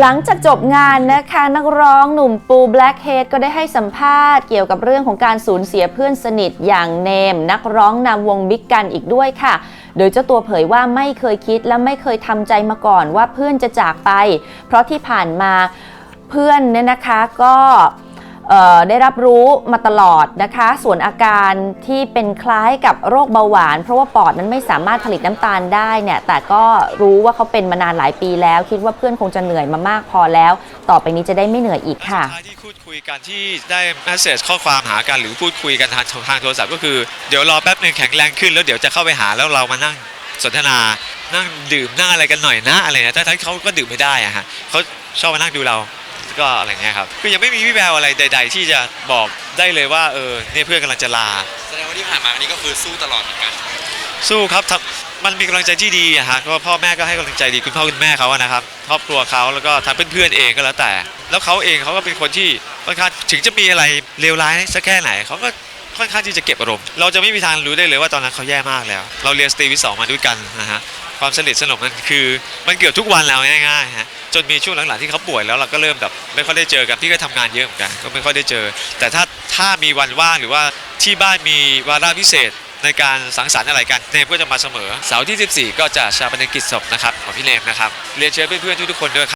หลังจากจบงานนะคะนักร้องหนุ่มปูแบล็กเฮดก็ได้ให้สัมภาษณ์เกี่ยวกับเรื่องของการสูญเสียเพื่อนสนิทอย่างเนม นักร้องนำวงบิ๊กกันอีกด้วยค่ะ โดยเจ้าตัวเผยว่าไม่เคยคิดและไม่เคยทำใจมาก่อนว่าเพื่อนจะจากไป เพราะที่ผ่านมาเพื่อนเนี่ยนะคะก็ ได้รับรู้มาตลอดนะคะ ส่วนอาการที่เป็นคล้ายกับโรคเบาหวาน เพราะว่าปอดนั้นไม่สามารถผลิตน้ำตาลได้เนี่ยแต่ก็รู้ว่าเขาเป็นมานานหลายปีแล้ว คิดว่าเพื่อนคงจะเหนื่อยมามากพอแล้ว ต่อไปนี้จะได้ไม่เหนื่อยอีกค่ะที่พูดคุยกันที่ได้แมสเซจข้อความหากันหรือพูดคุยกันทางทางโทรศัพท์ก็คือเดี๋ยวรอแป๊บหนึงแข็งแรงขึ้นแล้วเดี๋ยวจะเข้าไปหาแล้วเรามานั่งสนทนานั่งดื่มนั่งอะไรกันหน่อยนะอะไรนะทั้งเขาก็ดื่มไม่ได้อะฮะเขาชอบมานั่งดูเรา ก็อะไรเงี้ยครับคือยังไม่มีวิแววอะไรใด ๆ ที่จะบอกได้เลยว่าเออเนี่ยเพื่อนกำลังจะลา แสดงว่าที่ผ่านมาอันนี้ก็คือสู้ตลอดเหมือนกัน สู้ครับทำมันมีกำลังใจที่ดีอะฮะก็พ่อแม่ก็ให้กำลังใจดีคุณพ่อคุณแม่เขาอะนะครับครอบครัวเขาแล้วก็ทางเพื่อนๆเองก็แล้วแต่ แล้วเขาเองเขาก็เป็นคนที่ค่อนข้างถึงจะมีอะไรเลวร้ายสักแค่ไหนเขาก็ค่อนข้างที่จะเก็บอารมณ์เราจะไม่มีทางรู้ได้เลยว่าตอนนั้นเขาแย่มากแล้ว เราเรียนสตรีวิทย์สองมาด้วยกันนะฮะ ความสนิทสนมมันคือ มันเกือบทุกวันแล้วง่ายๆฮะจนมีช่วงหลังๆที่เขาป่วยแล้วเราก็เริ่มแบบไม่ค่อยได้เจอกันพี่ก็ทำงานเยอะเหมือนกันก็ไม่ค่อยได้เจอ แต่ถ้าถ้ามีวันว่างหรือว่าที่บ้านมีวาระพิเศษในการสังสรรค์อะไรกันเนมก็จะมาเสมอเสาร์ที่ 14 ก็จะชาปนกิจศพนะครับของพี่เนมนะครับเรียนเชิญเพื่อนๆทุกๆคนด้วยครับ